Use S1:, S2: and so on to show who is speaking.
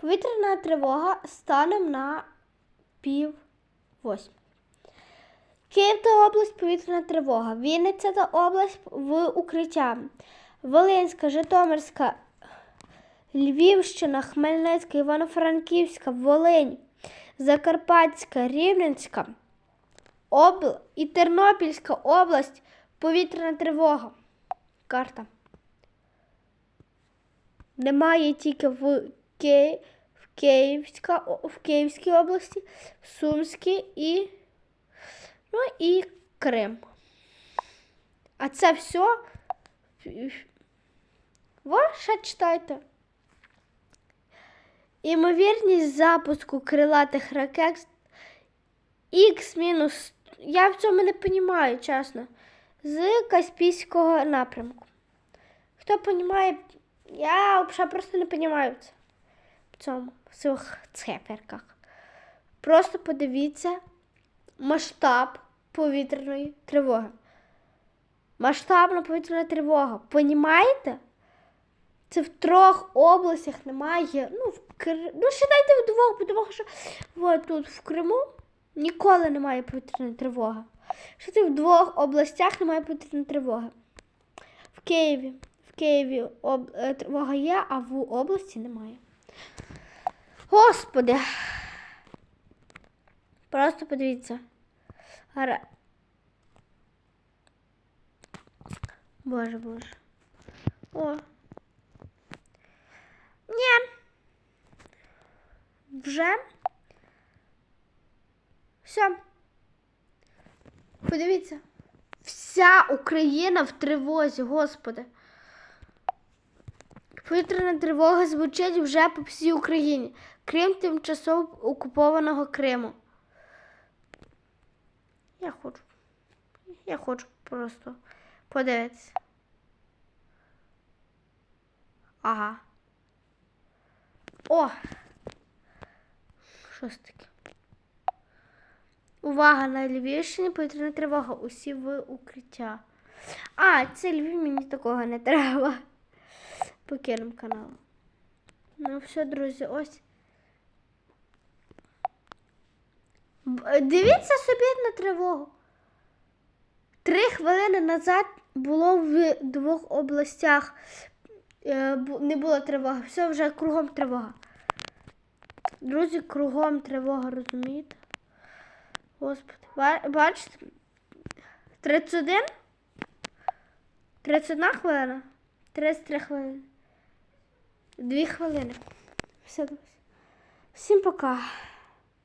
S1: Повітряна тривога станом на пів восьмої. Київ та область повітряна тривога. Вінниця та область в укриття. Волинська, Житомирська, Львівщина, Хмельницька, Івано-Франківська, Волинь, Закарпатська, Рівненська обл... і Тернопільська область повітряна тривога. Карта. Немає тільки в, В, Київська... в Київській області, Сумській і, ну, і Крим. А це все. Ви ще читайте. Імовірність запуску крилатих ракет мінус. Я в цьому не розумію, чесно. З Каспійського напрямку. Хто розуміє, я взагалі просто не розумію це. В цьому, в цих циферках. Просто подивіться масштаб повітряної тривоги. Масштабна повітряна тривога. Понімаєте? Це в трьох областях немає. Ну, в Кр... ну считайте в двох, тому що от тут в Криму ніколи немає повітряної тривоги. Що це в двох областях немає повітряної тривоги. В Києві. В Києві об... е, тривога є, а в області немає. Господи. Просто подивіться. Гара... Боже, боже. О. Ні. Вже. Все. Подивіться. Вся Україна в тривозі, господи. Повітряна тривога звучить вже по всій Україні, крім тимчасово окупованого Криму. Я хочу. Я хочу просто подивитися. Ага. О! Що це таке? Увага на Львівщині повітряна тривога. Усі в укриття. А, це Львів, мені такого не треба. Покинемо канал. Ну, все, друзі, ось. Дивіться собі на тривогу. Три хвилини назад було в двох областях. е, Не було тривоги. Все вже кругом тривога. Друзі, кругом тривога, розумієте? Господи, бачите? 31? 31 хвилина? 33 хвилини. Дві хвилини. Все. Всім пока.